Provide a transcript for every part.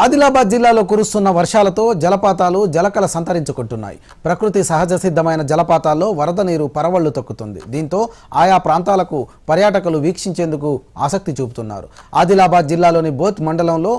ఆదిలాబాద్ జిల్లాలో కురుస్తున్న వర్షాలతో జలపాతాలు జలకల సంతరించుకుంటున్నాయి. ప్రకృతి సహజ సిద్ధమైన జలపాతాల్లో వరద నీరు పరవళ్ళు తొక్కుతుంది. దీంతో ఆయా ప్రాంతాలకు పర్యాటకులు వీక్షించేందుకు ఆసక్తి చూపుతున్నారు. ఆదిలాబాద్ జిల్లాలోని బోత్ మండలంలో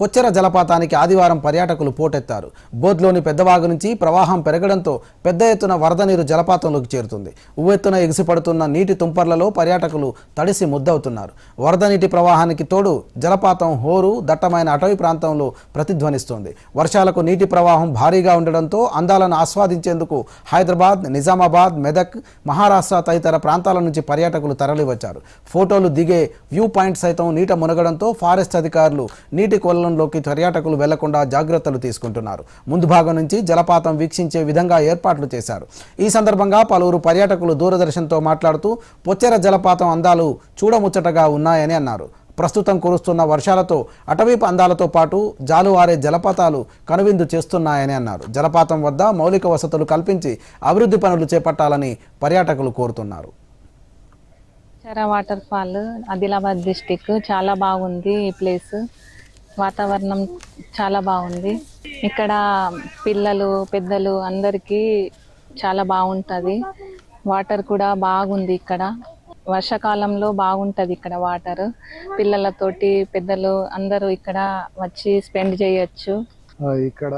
పొచ్చెర జలపాతానికి ఆదివారం పర్యాటకులు పోటెత్తారు. బోధ్లోని పెద్దవాగు నుంచి ప్రవాహం పెరగడంతో పెద్ద ఎత్తున వరద నీరు జలపాతంలోకి చేరుతుంది. ఉవ్వెత్తున ఎగిసిపడుతున్న నీటి తుంపర్లలో పర్యాటకులు తడిసి ముద్దవుతున్నారు. వరద నీటి ప్రవాహానికి తోడు జలపాతం హోరు దట్టమైన అటవీ ప్రాంతంలో ప్రతిధ్వనిస్తోంది. వర్షాలకు నీటి ప్రవాహం భారీగా ఉండడంతో అందాలను ఆస్వాదించేందుకు హైదరాబాద్ నిజామాబాద్ మెదక్ మహారాష్ట్ర తదితర ప్రాంతాల నుంచి పర్యాటకులు తరలివచ్చారు. ఫోటోలు దిగే వ్యూ పాయింట్ సైతం నీట మునగడంతో ఫారెస్ట్ అధికారులు నీటి జలపాతంలోకి పర్యాటకులు వెళ్ళకుండా జాగ్రత్తలు తీసుకుంటున్నారు. ముందు భాగం నుంచి జలపాతం వీక్షించే విధంగా ఏర్పాట్లు చేశారు. ఈ సందర్భంగా పలువురు పర్యాటకులు దూరదర్శన్తో మాట్లాడుతూ పొచ్చెర జలపాతం అందాలు చూడముచ్చటగా ఉన్నాయని అన్నారు. ప్రస్తుతం కురుస్తున్న వర్షాలతో అటవీ అందాలతో పాటు జాలువారే జలపాతాలు కనువిందు చేస్తున్నాయని అన్నారు. జలపాతం వద్ద మౌలిక వసతులు కల్పించి అభివృద్ధి పనులు చేపట్టాలని పర్యాటకులు కోరుతున్నారు. చరా వాటర్ ఫాల్ ఆదిలాబాద్ డిస్టిక్ చాలా బాగుంది ఈ ప్లేస్. వాతావరణం చాలా బాగుంది. ఇక్కడ పిల్లలు పెద్దలు అందరికీ చాలా బాగుంటుంది. వాటర్ కూడా బాగుంది ఇక్కడ. వర్షాకాలంలో బాగుంటుంది ఇక్కడ వాటర్. పిల్లలతోటి పెద్దలు అందరూ ఇక్కడ వచ్చి స్పెండ్ చేయొచ్చు. ఇక్కడ